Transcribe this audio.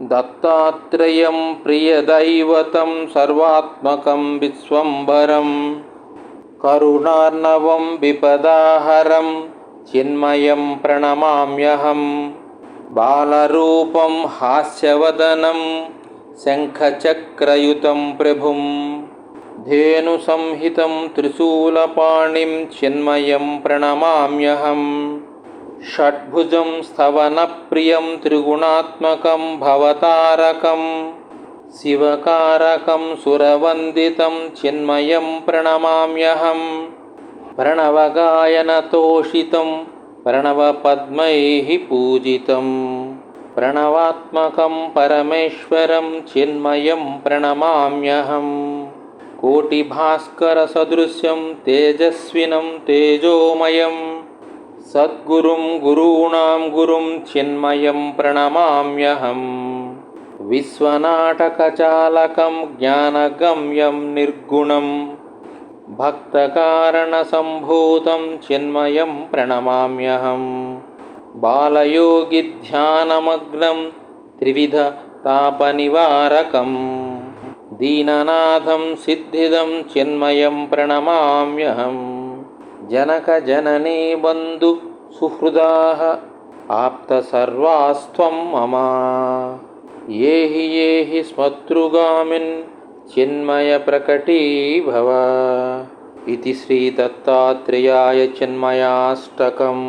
दत्तात्रेयं प्रियदैवतं सर्वात्मकं विश्वम्भरं करुणार्णवं विपदाहरं चिन्मयं प्रणमाम्यहं बालरूपं हास्यवदनं शङ्खचक्रयुतं प्रभुं धेनुसंहितं त्रिशूलपाणिं चिन्मयं प्रणमाम्यहम् षड्भुजं स्तवनप्रियं त्रिगुणात्मकं भवतारकं शिवकारकं सुरवन्दितं चिन्मयं प्रणमाम्यहं प्रणवगायनतोषितं प्रणवपद्मैः पूजितं प्रणवात्मकं परमेश्वरं चिन्मयं प्रणमाम्यहं कोटिभास्करसदृशं तेजस्विनं तेजोमयम् सद्गुरुं गुरूणां गुरुं चिन्मयं प्रणमाम्यहं विश्वनाटकचालकं ज्ञानगम्यं निर्गुणं भक्तकारणसम्भूतं चिन्मयं प्रणमाम्यहं बालयोगिध्यानमग्नं त्रिविधतापनिवारकं दीननाथं सिद्धिदं चिन्मयं प्रणमाम्यहम् జనక జననీ బంధు సుహృదా ఆప్తసర్వాస్త్వం మమ. ఏహి ఏహి స్మతృగామిన్ చిన్మయ ప్రకటీభవ. ఇది శ్రీదత్తాత్రేయాయ చిన్మయాష్టకం.